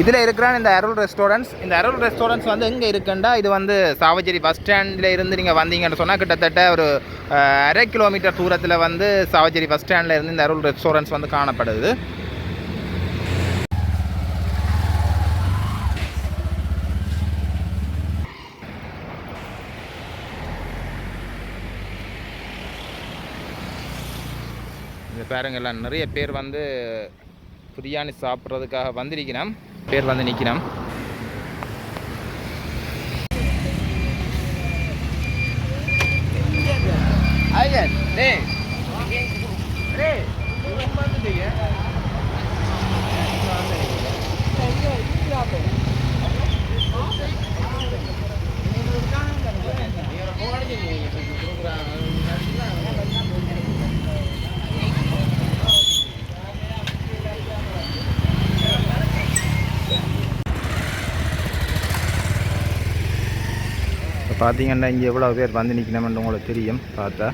இதில் இருக்கிற இந்த அருள் ரெஸ்டாரண்ட்ஸ். இந்த அருள் ரெஸ்டாரண்ட்ஸ் வந்து எங்கே இருக்குண்டா? இது வந்து சாவச்சேரி பஸ் ஸ்டாண்டில் இருந்து நீங்கள் வந்தீங்கன்னு சொன்னால் கிட்டத்தட்ட ஒரு அரை கிலோமீட்டர் தூரத்தில் வந்து சாவச்சேரி பஸ் ஸ்டாண்டில் இருந்து இந்த அருள் ரெஸ்டாரண்ட்ஸ் வந்து காணப்படுது. இந்த பேருங்கெல்லாம் நிறைய பேர் வந்து பிரியாணி சாப்பிட்றதுக்காக வந்திருக்கிறோம் பேர் வந்து நிற்கிறோம் இப்போ பார்த்தீங்கன்னா இங்கே எவ்வளோ பேர் வந்து நிற்கணும்னு உங்களுக்கு தெரியும். பார்த்தா.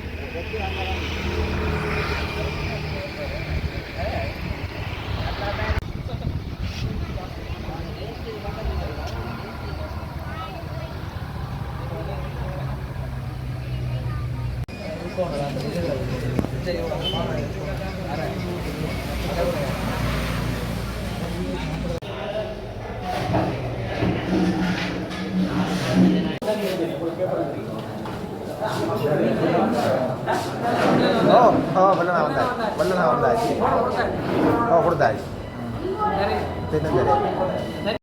ஓ ஓ வெள்ளனா வந்தாச்சு வெள்ளனா வந்தாச்சு ஓ கொடுத்தாச்சு தெரியும் தெரியும்